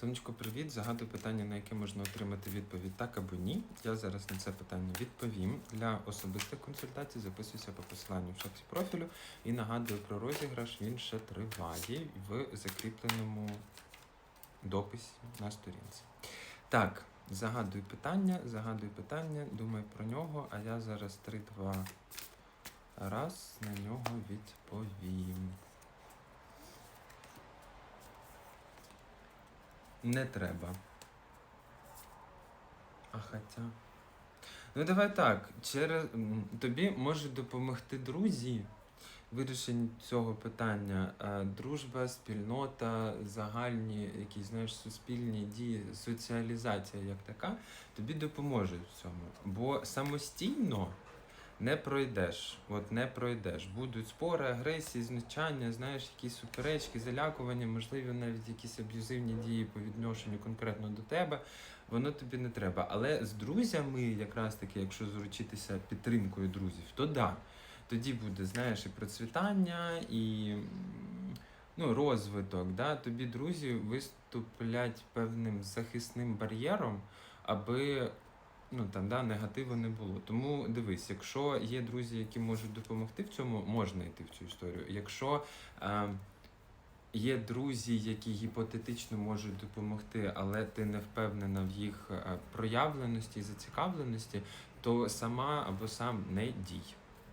Сонечко, привіт. Загадую питання, на яке можна отримати відповідь так або ні. Я зараз на це питання відповім. Для особистих консультацій записуйся по посиланню в шапці профілю і нагадую про розіграш. Він ще триває в закріпленому дописі на сторінці. Так, загадуй питання, загадуй питання, думай про нього, а я зараз 3-2 раз на нього відповім. Не треба. А хоча. Ну давай так. Через тобі можуть допомогти друзі вирішенні цього питання. Е, Дружба, спільнота, загальні якісь знаєш, суспільні дії, соціалізація як така, тобі допоможуть в цьому. Бо самостійно не пройдеш. От не пройдеш. Будуть спори, агресії, знущання, знаєш, якісь суперечки, залякування, можливо, навіть якісь аб'юзивні дії по відношенню конкретно до тебе. Воно тобі не треба. Але з друзями, якраз таки, якщо заручитися підтримкою друзів, то да. Тоді буде, знаєш, і процвітання, і ну, розвиток. Да? Тобі друзі виступлять певним захисним бар'єром, аби ну, там, да, негативу не було. Тому дивись, якщо є друзі, які можуть допомогти в цьому, можна йти в цю історію. Якщо е, є друзі, які гіпотетично можуть допомогти, але ти не впевнена в їх е, проявленості і зацікавленості, то сама або сам не дій.